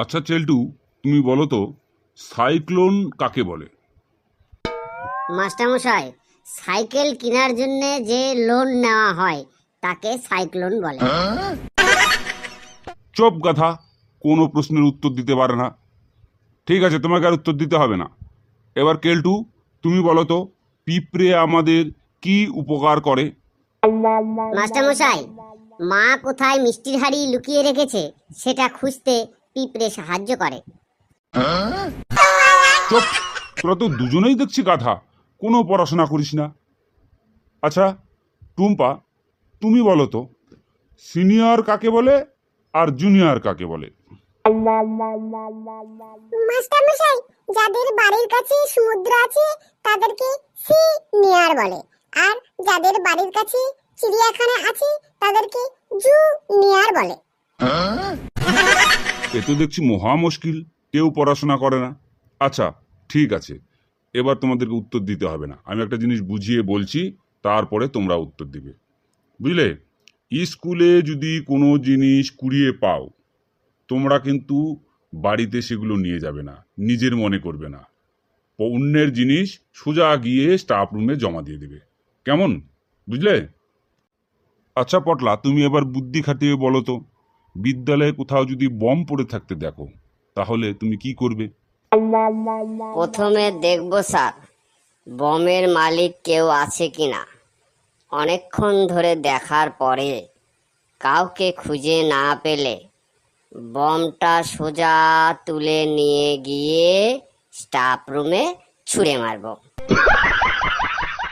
আচ্ছা চেল্টু তুমি বলো তো সাইক্লোন কাকে বলে? মাস্টারমশাই সাইকেল কেনার জন্য যে লোন নেওয়া হয় তাকে সাইক্লোন বলে। চপ গাথা কোনো প্রশ্নের উত্তর দিতে পারে না। ঠিক আছে তোমাকে আর উত্তর দিতে হবে না। এবার কেলটু তুমি বলো তো পিঁপড়ে আমাদের কি উপকার করে? মাস্টারমশাই মা কোথায় মিষ্টির হাড়ি লুকিয়ে রেখেছে সেটা খুঁজতে পিঁপড়ে সাহায্য করে। চুপ তোরা তো দুজনেই দেখছি গাধা। কোনো পড়াশোনা করিস না। আচ্ছা টুম্পা তুমি বলো তো সিনিয়র কাকে বলে আর জুনিয়র কাকে বলে? মাস্টারমশাই যাদের বাড়ির কাছে সমুদ্র আছে তাদেরকে সি নিয়ার বলে। আর যাদের বাড়ির কাছে চিড়িয়াখানা আছে তাদেরকে জু নিয়ার বলে। এ তো দেখছি মহা মুশকিল, কেউ পড়াশোনা করে না। আচ্ছা ঠিক আছে, এবার তোমাদেরকে উত্তর দিতে হবে না। আমি একটা জিনিস বুঝিয়ে বলছি, তারপরে তোমরা উত্তর দিবে। বুঝলে? স্কুলে যদি কোনো জিনিস কুড়িয়ে পাও, তোমরা কিন্তু বাড়িতে সেগুলো নিয়ে যাবে না, নিজের মনে করবে না। অন্যের জিনিস সোজা গিয়ে স্টাফ রুমে জমা দিয়ে দেবে। কেমন? বুঝলে? আচ্ছা পটলা, তুমি এবার বুদ্ধি খাটিয়ে বলো তো। বিদ্যালয়ে কোথাও যদি বম পড়ে থাকতে দেখো, তাহলে তুমি কি করবে? প্রথমে দেখব স্যার, বমের মালিক কেউ আছে কিনা। অনেকক্ষণ ধরে দেখার পরে কাউকে খুঁজে না পেলে বমটা সোজা তুলে নিয়ে গিয়ে স্টাফ রুমে ছুঁড়ে মারবো।